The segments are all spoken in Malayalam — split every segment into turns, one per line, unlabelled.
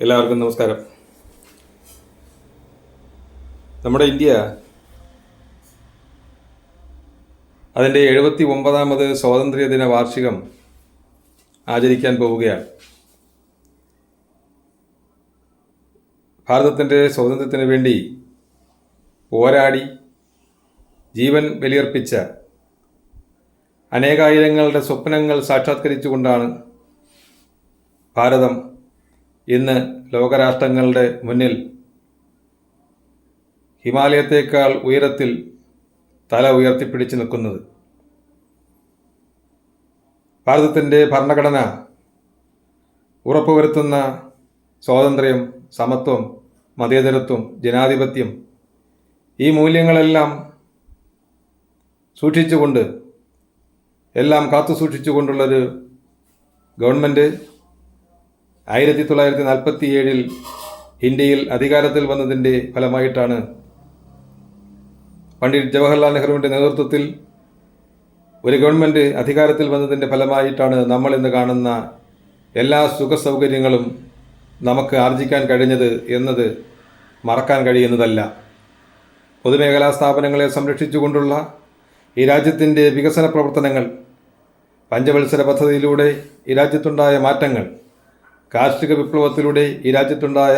എല്ലാവർക്കും നമസ്കാരം. നമ്മുടെ ഇന്ത്യ അതിന്റെ എഴുപത്തി ഒമ്പതാമത് സ്വാതന്ത്ര്യ ദിന വാർഷികം ആചരിക്കാൻ പോവുകയാണ്. ഭാരതത്തിന്റെ സ്വാതന്ത്ര്യത്തിന് വേണ്ടി പോരാടി ജീവൻ ബലിയർപ്പിച്ച അനേകായിരങ്ങളുടെ സ്വപ്നങ്ങൾ സാക്ഷാത്കരിച്ചുകൊണ്ടാണ് ഭാരതം ഇന്ന് ലോകരാഷ്ട്രങ്ങളുടെ മുന്നിൽ ഹിമാലയത്തേക്കാൾ ഉയരത്തിൽ തല ഉയർത്തിപ്പിടിച്ച് നിൽക്കുന്നത്. ഭാരതത്തിന്റെ ഭരണഘടന ഉറപ്പുവരുത്തുന്ന സ്വാതന്ത്ര്യം സമത്വം മതേതരത്വം ജനാധിപത്യം ഈ മൂല്യങ്ങളെല്ലാം സൂക്ഷിച്ചുകൊണ്ട് എല്ലാം കാത്തു സൂക്ഷിച്ചുകൊണ്ടുള്ളൊരു ഗവൺമെന്റ് ആയിരത്തി തൊള്ളായിരത്തി നാൽപ്പത്തി ഏഴിൽ ഇന്ത്യയിൽ അധികാരത്തിൽ വന്നതിന്റെ ഫലമായിട്ടാണ് പണ്ഡിറ്റ് ജവഹർലാൽ നെഹ്റുവിന്റെ നേതൃത്വത്തിൽ ഒരു ഗവൺമെന്റ് അധികാരത്തിൽ വന്നതിന്റെ ഫലമായിട്ടാണ് നമ്മൾ ഇന്ന് കാണുന്ന എല്ലാ സുഖ സൗകര്യങ്ങളും നമുക്ക് ആർജിക്കാൻ കഴിഞ്ഞത് എന്നത് മറക്കാൻ കഴിയുന്നതല്ല. പൊതുമേഖലാ സ്ഥാപനങ്ങളെ സംരക്ഷിച്ചുകൊണ്ടുള്ള ഈ രാജ്യത്തിന്റെ വികസന പ്രവർത്തനങ്ങൾ പഞ്ചവത്സര പദ്ധതിയിലൂടെ ഈ രാജ്യത്തുണ്ടായ മാറ്റങ്ങൾ കാർഷിക വിപ്ലവത്തിലൂടെ ഈ രാജ്യത്തുണ്ടായ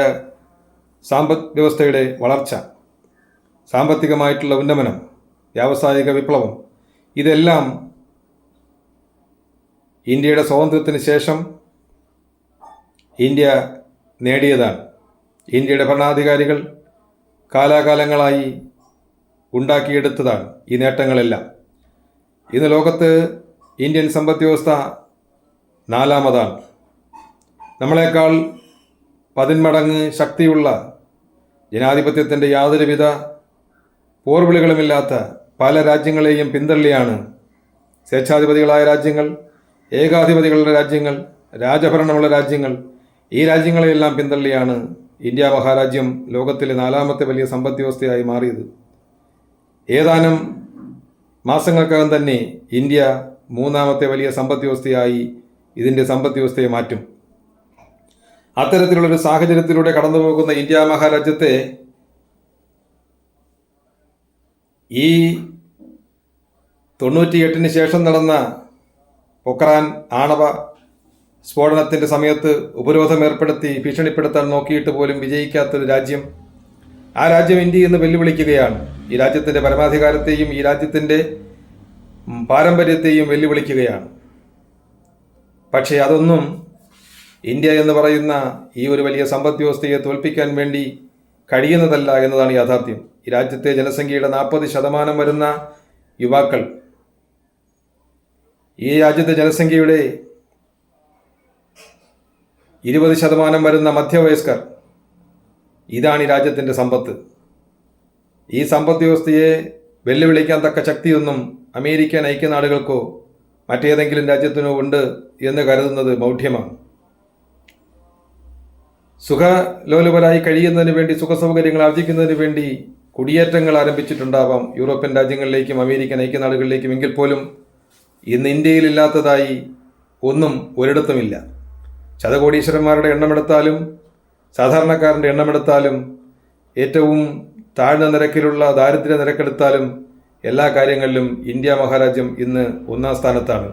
സാമ്പത് വ്യവസ്ഥയുടെ വളർച്ച സാമ്പത്തികമായിട്ടുള്ള ഉന്നമനം വ്യാവസായിക വിപ്ലവം ഇതെല്ലാം ഇന്ത്യയുടെ സ്വാതന്ത്ര്യത്തിന് ശേഷം ഇന്ത്യ നേടിയതാണ്. ഇന്ത്യയുടെ ഭരണാധികാരികൾ കാലാകാലങ്ങളായി ഉണ്ടാക്കിയെടുത്തതാണ് ഈ നേട്ടങ്ങളെല്ലാം. ഇന്ന് ലോകത്ത് ഇന്ത്യൻ സമ്പദ് വ്യവസ്ഥ നാലാമതാണ്. നമ്മളെക്കാൾ പതിന്മടങ്ങ് ശക്തിയുള്ള ജനാധിപത്യത്തിന്റെ യാതൊരുവിധ പോർവിളികളുമില്ലാത്ത പല രാജ്യങ്ങളെയും പിന്തള്ളിയാണ് സ്വേച്ഛാധിപതികളായ രാജ്യങ്ങൾ ഏകാധിപതികളുടെ രാജ്യങ്ങൾ രാജഭരണമുള്ള രാജ്യങ്ങൾ. ഈ രാജ്യങ്ങളെയെല്ലാം പിന്തള്ളിയാണ് ഇന്ത്യ മഹാരാജ്യം ലോകത്തിലെ നാലാമത്തെ വലിയ സമ്പദ് വ്യവസ്ഥയായി മാറിയത്. ഏതാനും മാസങ്ങൾക്കകം തന്നെ ഇന്ത്യ മൂന്നാമത്തെ വലിയ സമ്പദ് വ്യവസ്ഥയായി ഇതിന്റെ സമ്പദ് വ്യവസ്ഥയെ മാറ്റും. അത്തരത്തിലുള്ളൊരു സാഹചര്യത്തിലൂടെ കടന്നു പോകുന്ന ഇന്ത്യ മഹാരാജ്യത്തെ ഈ തൊണ്ണൂറ്റിയെട്ടിന് ശേഷം നടന്ന പൊക്രാൻ ആണവ സ്ഫോടനത്തിന്റെ സമയത്ത് ഉപരോധം ഏർപ്പെടുത്തി ഭീഷണിപ്പെടുത്താൻ നോക്കിയിട്ട് പോലും വിജയിക്കാത്തൊരു രാജ്യം. ആ രാജ്യം ഇന്ത്യ എന്ന് വെല്ലുവിളിക്കുകയാണ്. ഈ രാജ്യത്തിന്റെ പരമാധികാരത്തെയും ഈ രാജ്യത്തിന്റെ പാരമ്പര്യത്തെയും വെല്ലുവിളിക്കുകയാണ്. പക്ഷേ അതൊന്നും ഇന്ത്യ എന്ന് പറയുന്ന ഈ ഒരു വലിയ സമ്പദ് വ്യവസ്ഥയെ തോൽപ്പിക്കാൻ വേണ്ടി കഴിയുന്നതല്ല എന്നതാണ് യാഥാർത്ഥ്യം. ഈ രാജ്യത്തെ ജനസംഖ്യയുടെ നാൽപ്പത് ശതമാനം വരുന്ന യുവാക്കൾ ഈ രാജ്യത്തെ ജനസംഖ്യയുടെ ഇരുപത് ശതമാനം വരുന്ന മധ്യവയസ്കർ ഇതാണ് ഈ രാജ്യത്തിന്റെ സമ്പത്ത്. ഈ സമ്പദ് വ്യവസ്ഥയെ വെല്ലുവിളിക്കാൻ തക്ക ശക്തിയൊന്നും അമേരിക്കൻ ഐക്യനാടുകൾക്കോ മറ്റേതെങ്കിലും രാജ്യത്തിനോ ഉണ്ട് എന്ന് കരുതുന്നത് മൗഢ്യമാണ്. സുഖലോലുപരായി കഴിയുന്നതിന് വേണ്ടി സുഖസൗകര്യങ്ങൾ ആർജിക്കുന്നതിന് വേണ്ടി കുടിയേറ്റങ്ങൾ ആരംഭിച്ചിട്ടുണ്ടാവാം. യൂറോപ്യൻ രാജ്യങ്ങളിലേക്കും അമേരിക്കൻ ഐക്യനാടുകളിലേക്കും എങ്കിൽ പോലും ഇന്ന് ഇന്ത്യയിലില്ലാത്തതായി ഒന്നും ഒരിടത്തുമില്ല. ശതകോടീശ്വരന്മാരുടെ എണ്ണമെടുത്താലും സാധാരണക്കാരന്റെ എണ്ണമെടുത്താലും ഏറ്റവും താഴ്ന്ന നിരക്കിലുള്ള ദാരിദ്ര്യ നിരക്കെടുത്താലും എല്ലാ കാര്യങ്ങളിലും ഇന്ത്യ മഹാരാജ്യം ഇന്ന് ഒന്നാം സ്ഥാനത്താണ്.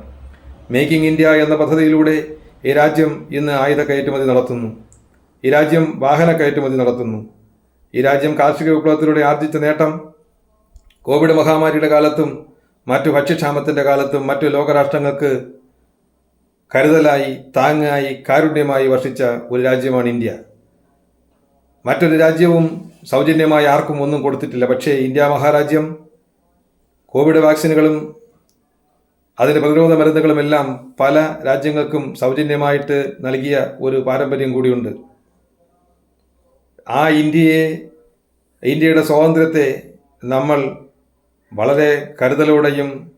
മേക്കിംഗ് ഇന്ത്യ എന്ന പദ്ധതിയിലൂടെ ഈ രാജ്യം ഇന്ന് ആയുധ കയറ്റുമതി നടത്തുന്നു. ഈ രാജ്യം വാഹന കയറ്റുമതി നടത്തുന്നു. ഈ രാജ്യം കാർഷിക വിപ്ലവത്തിലൂടെ ആർജിച്ച നേട്ടം കോവിഡ് മഹാമാരിയുടെ കാലത്തും മറ്റു ഭക്ഷ്യക്ഷാമത്തിന്റെ കാലത്തും മറ്റു ലോകരാഷ്ട്രങ്ങൾക്ക് കരുതലായി താങ്ങായി കാരുണ്യമായി വർഷിച്ച ഒരു രാജ്യമാണ് ഇന്ത്യ. മറ്റൊരു രാജ്യവും സൗജന്യമായി ആർക്കും ഒന്നും കൊടുത്തിട്ടില്ല. പക്ഷേ ഇന്ത്യ മഹാരാജ്യം കോവിഡ് വാക്സിനുകളും അതിന്റെ പ്രതിരോധ മരുന്നുകളുമെല്ലാം പല രാജ്യങ്ങൾക്കും സൗജന്യമായിട്ട് നൽകിയ ഒരു പാരമ്പര്യം കൂടിയുണ്ട്. ആ ഇന്ത്യയെ ഇന്ത്യയുടെ സ്വാതന്ത്ര്യത്തെ നമ്മൾ വളരെ കരുതലോടെയും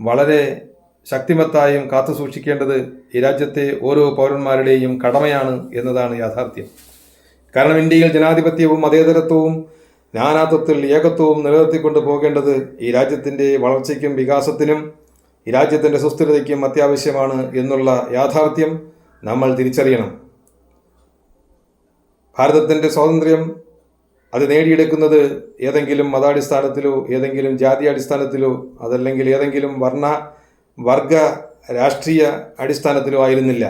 വളരെ ശക്തിമത്തായും കാത്തു സൂക്ഷിക്കേണ്ടത് ഈ രാജ്യത്തെ ഓരോ പൗരന്മാരുടെയും കടമയാണ് എന്നതാണ് യാഥാർത്ഥ്യം. കാരണം ഇന്ത്യയിൽ ജനാധിപത്യവും മതേതരത്വവും നാനാത്വത്തിൽ ഏകത്വവും നിലനിർത്തിക്കൊണ്ട് പോകേണ്ടത് ഈ രാജ്യത്തിന്റെ വളർച്ചയ്ക്കും വികാസത്തിനും ഈ രാജ്യത്തിന്റെ സുസ്ഥിരതയ്ക്കും അത്യാവശ്യമാണ് എന്നുള്ള യാഥാർത്ഥ്യം നമ്മൾ തിരിച്ചറിയണം. ഭാരതത്തിന്റെ സ്വാതന്ത്ര്യം അത് നേടിയെടുക്കുന്നത് ഏതെങ്കിലും മതാടിസ്ഥാനത്തിലോ ഏതെങ്കിലും ജാതി അടിസ്ഥാനത്തിലോ അതല്ലെങ്കിൽ ഏതെങ്കിലും വർണ വർഗ രാഷ്ട്രീയ അടിസ്ഥാനത്തിലോ ആയിരുന്നില്ല.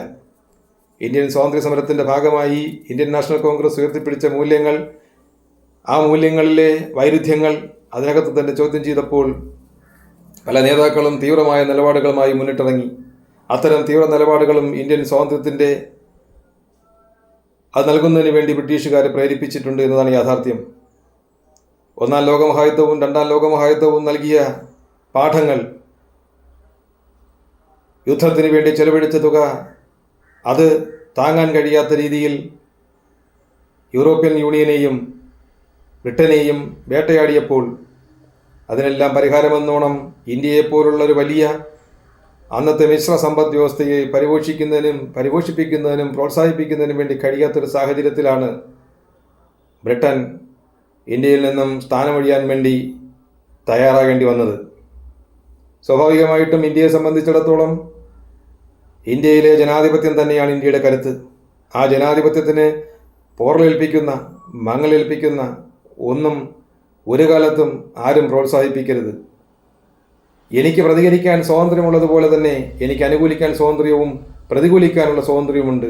ഇന്ത്യൻ സ്വാതന്ത്ര്യ സമരത്തിന്റെ ഭാഗമായി ഇന്ത്യൻ നാഷണൽ കോൺഗ്രസ് ഉയർത്തിപ്പിടിച്ച മൂല്യങ്ങൾ ആ മൂല്യങ്ങളിലെ വൈരുദ്ധ്യങ്ങൾ അതിനകത്ത് തന്നെ ചോദ്യം ചെയ്തപ്പോൾ പല നേതാക്കളും തീവ്രമായ നിലപാടുകളുമായി മുന്നിട്ടിറങ്ങി. അത്തരം തീവ്ര നിലപാടുകളും ഇന്ത്യൻ സ്വാതന്ത്ര്യത്തിന്റെ അത് നൽകുന്നതിന് വേണ്ടി ബ്രിട്ടീഷുകാരെ പ്രേരിപ്പിച്ചിട്ടുണ്ട് എന്നതാണ് യാഥാർത്ഥ്യം. ഒന്നാം ലോകമഹായുദ്ധവും രണ്ടാം ലോകമഹായുദ്ധവും നൽകിയ പാഠങ്ങൾ യുദ്ധത്തിന് വേണ്ടി ചെലവഴിച്ച തുക അത് താങ്ങാൻ കഴിയാത്ത രീതിയിൽ യൂറോപ്യൻ യൂണിയനെയും ബ്രിട്ടനെയും വേട്ടയാടിയപ്പോൾ അതിനെല്ലാം പരിഹാരമെന്നോണം ഇന്ത്യയെപ്പോലുള്ള ഒരു വലിയ അന്നത്തെ മിശ്ര സമ്പദ് വ്യവസ്ഥയെ പരിപോഷിക്കുന്നതിനും പരിപോഷിപ്പിക്കുന്നതിനും പ്രോത്സാഹിപ്പിക്കുന്നതിനും വേണ്ടി കഴിയാത്തൊരു സാഹചര്യത്തിലാണ് ബ്രിട്ടൻ ഇന്ത്യയിൽ നിന്നും സ്ഥാനമൊഴിയാൻ വേണ്ടി തയ്യാറാകേണ്ടി വന്നത്. സ്വാഭാവികമായിട്ടും ഇന്ത്യയെ സംബന്ധിച്ചിടത്തോളം ഇന്ത്യയിലെ ജനാധിപത്യം തന്നെയാണ് ഇന്ത്യയുടെ കരുത്ത്. ആ ജനാധിപത്യത്തിന് പോറലേൽപ്പിക്കുന്ന മങ്ങലേൽപ്പിക്കുന്ന ഒന്നും ഒരു കാലത്തും ആരും പ്രോത്സാഹിപ്പിക്കരുത്. എനിക്ക് പ്രതികരിക്കാൻ സ്വാതന്ത്ര്യമുള്ളതുപോലെ തന്നെ എനിക്ക് അനുകൂലിക്കാൻ സ്വാതന്ത്ര്യവും പ്രതികൂലിക്കാനുള്ള സ്വാതന്ത്ര്യവുമുണ്ട്.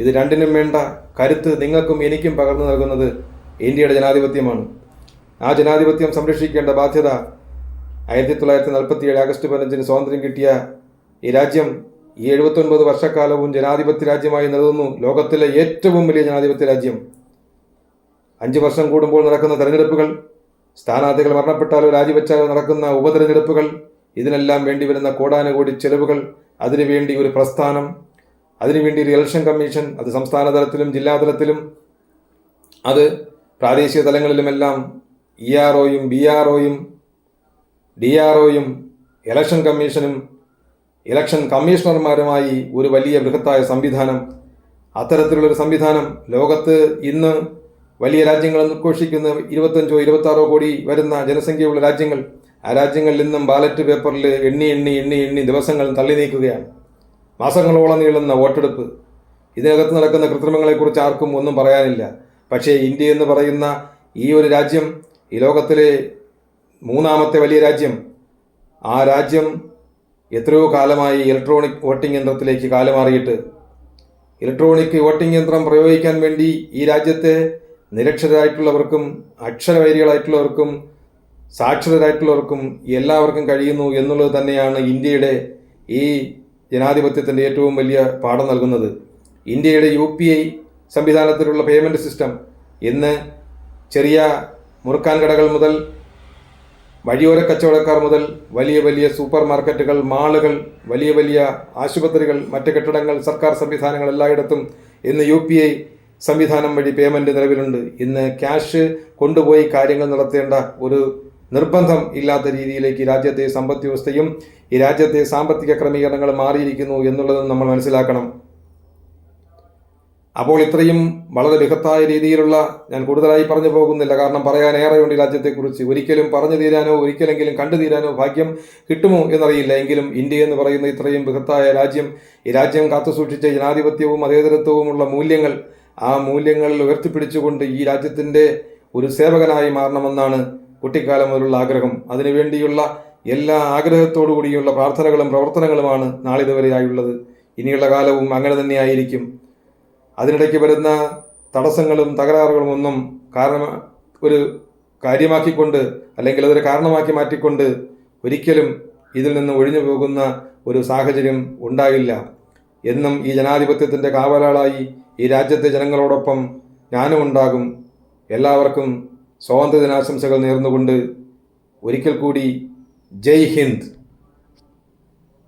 ഇത് രണ്ടിനും വേണ്ട കരുത്ത് നിങ്ങൾക്കും എനിക്കും പകർന്നു നൽകുന്നത് ഇന്ത്യയുടെ ജനാധിപത്യമാണ്. ആ ജനാധിപത്യം സംരക്ഷിക്കേണ്ട ബാധ്യത ആയിരത്തി തൊള്ളായിരത്തി നാൽപ്പത്തി ഏഴ് ആഗസ്റ്റ് പതിനഞ്ചിന് സ്വാതന്ത്ര്യം കിട്ടിയ ഈ രാജ്യം ഈ എഴുപത്തൊൻപത് വർഷക്കാലവും ജനാധിപത്യ രാജ്യമായി നിലനിന്നു. ലോകത്തിലെ ഏറ്റവും വലിയ ജനാധിപത്യ രാജ്യം. അഞ്ച് വർഷം കൂടുമ്പോൾ നടക്കുന്ന തെരഞ്ഞെടുപ്പുകൾ സ്ഥാനാർത്ഥികൾ മരണപ്പെട്ടാലോ രാജിവെച്ചാലോ നടക്കുന്ന ഉപതെരഞ്ഞെടുപ്പുകൾ ഇതിനെല്ലാം വേണ്ടി വരുന്ന കോടാനുകോടി ചെലവുകൾ അതിനുവേണ്ടി ഒരു പ്രസ്ഥാനം അതിനുവേണ്ടി ഒരു ഇലക്ഷൻ കമ്മീഷൻ അത് സംസ്ഥാന തലത്തിലും ജില്ലാ തലത്തിലും അത് പ്രാദേശിക തലങ്ങളിലുമെല്ലാം ഇ ആർ ഒയും ബി ആർ ഒയും ഡി ആർ ഒയും ഇലക്ഷൻ കമ്മീഷനും ഇലക്ഷൻ കമ്മീഷണർമാരുമായി ഒരു വലിയ ബൃഹത്തായ സംവിധാനം അത്തരത്തിലുള്ളൊരു സംവിധാനം ലോകത്ത് ഇന്ന് വലിയ രാജ്യങ്ങൾ ഉദ്ഘോഷിക്കുന്ന ഇരുപത്തഞ്ചോ ഇരുപത്താറോ കോടി വരുന്ന ജനസംഖ്യയുള്ള രാജ്യങ്ങൾ ആ രാജ്യങ്ങളിൽ നിന്നും ബാലറ്റ് പേപ്പറിൽ എണ്ണി എണ്ണി എണ്ണി എണ്ണി ദിവസങ്ങൾ തള്ളി നീക്കുകയാണ്. മാസങ്ങളോളം നീളുന്ന വോട്ടെടുപ്പ്. ഇതിനകത്ത് നടക്കുന്ന കൃത്രിമങ്ങളെക്കുറിച്ച് ആർക്കും ഒന്നും പറയാനില്ല. പക്ഷേ ഇന്ത്യ എന്ന് പറയുന്ന ഈ ഒരു രാജ്യം ഈ ലോകത്തിലെ മൂന്നാമത്തെ വലിയ രാജ്യം ആ രാജ്യം എത്രയോ കാലമായി ഇലക്ട്രോണിക് വോട്ടിംഗ് യന്ത്രത്തിലേക്ക് കാലമാറിയിട്ട് ഇലക്ട്രോണിക് വോട്ടിംഗ് യന്ത്രം പ്രയോഗിക്കാൻ വേണ്ടി ഈ രാജ്യത്തെ നിരക്ഷരായിട്ടുള്ളവർക്കും അക്ഷരവൈരികളായിട്ടുള്ളവർക്കും സാക്ഷരരായിട്ടുള്ളവർക്കും എല്ലാവർക്കും കഴിയുന്നു എന്നുള്ളത് തന്നെയാണ് ഇന്ത്യയുടെ ഈ ജനാധിപത്യത്തിന്റെ ഏറ്റവും വലിയ പാഠം നൽകുന്നത്. ഇന്ത്യയുടെ യു പി ഐ സംവിധാനത്തിലുള്ള പേയ്മെന്റ് സിസ്റ്റം ഇന്ന് ചെറിയ മുറുക്കാൻ കടകൾ മുതൽ വഴിയോര കച്ചവടക്കാർ മുതൽ വലിയ വലിയ സൂപ്പർ മാർക്കറ്റുകൾ മാളുകൾ വലിയ വലിയ ആശുപത്രികൾ മറ്റ് കെട്ടിടങ്ങൾ സർക്കാർ സംവിധാനങ്ങൾ എല്ലായിടത്തും ഇന്ന് യു പി ഐ സംവിധാനം വഴി പേയ്മെന്റ് നിലവിലുണ്ട്. ഇന്ന് ക്യാഷ് കൊണ്ടുപോയി കാര്യങ്ങൾ നടത്തേണ്ട ഒരു നിർബന്ധം ഇല്ലാത്ത രീതിയിലേക്ക് രാജ്യത്തെ സമ്പദ് വ്യവസ്ഥയും ഈ രാജ്യത്തെ സാമ്പത്തിക ക്രമീകരണങ്ങൾ മാറിയിരിക്കുന്നു എന്നുള്ളത് നമ്മൾ മനസ്സിലാക്കണം. അപ്പോൾ ഇത്രയും വളരെ ബൃഹത്തായ രീതിയിലുള്ള ഞാൻ കൂടുതലായി പറഞ്ഞു പോകുന്നില്ല. കാരണം പറയാൻ ഏറെയുണ്ട് ഈ രാജ്യത്തെക്കുറിച്ച്. ഒരിക്കലും പറഞ്ഞു തീരാനോ ഒരിക്കലെങ്കിലും കണ്ടു തീരാനോ ഭാഗ്യം കിട്ടുമോ എന്നറിയില്ല. എങ്കിലും ഇന്ത്യ എന്ന് പറയുന്ന ഇത്രയും ബൃഹത്തായ രാജ്യം ഈ രാജ്യം കാത്തുസൂക്ഷിച്ച ജനാധിപത്യവും മതേതരത്വവുമുള്ള മൂല്യങ്ങൾ ആ മൂല്യങ്ങൾ ഉയർത്തിപ്പിടിച്ചുകൊണ്ട് ഈ രാജ്യത്തിന്റെ ഒരു സേവകനായി മാറണമെന്നാണ് കുട്ടിക്കാലം മുതലുള്ള ആഗ്രഹം. അതിനുവേണ്ടിയുള്ള എല്ലാ ആഗ്രഹത്തോടു കൂടിയുള്ള പ്രാർത്ഥനകളും പ്രവർത്തനങ്ങളുമാണ് നാളിതുവരെയായുള്ളത്. ഇനിയുള്ള കാലവും അങ്ങനെ തന്നെയായിരിക്കും. അതിനിടയ്ക്ക് വരുന്ന തടസ്സങ്ങളും തകരാറുകളും ഒന്നും കാരണം ഒരു കാര്യമാക്കിക്കൊണ്ട് അല്ലെങ്കിൽ അതൊരു കാരണമാക്കി മാറ്റിക്കൊണ്ട് ഒരിക്കലും ഇതിൽ നിന്ന് ഒഴിഞ്ഞു പോകുന്ന ഒരു സാഹചര്യം ഉണ്ടാകില്ല. എന്നും ഈ ജനാധിപത്യത്തിന്റെ കാവലാളായി ഈ രാജ്യത്തെ ജനങ്ങളോടൊപ്പം ഞാനും ഉണ്ടാകും എല്ലാവർക്കും സ്വാതന്ത്ര്യ ദിനാശംസകൾ നേർന്നുകൊണ്ട് ഒരിക്കൽ കൂടി ജയ് ഹിന്ദ്.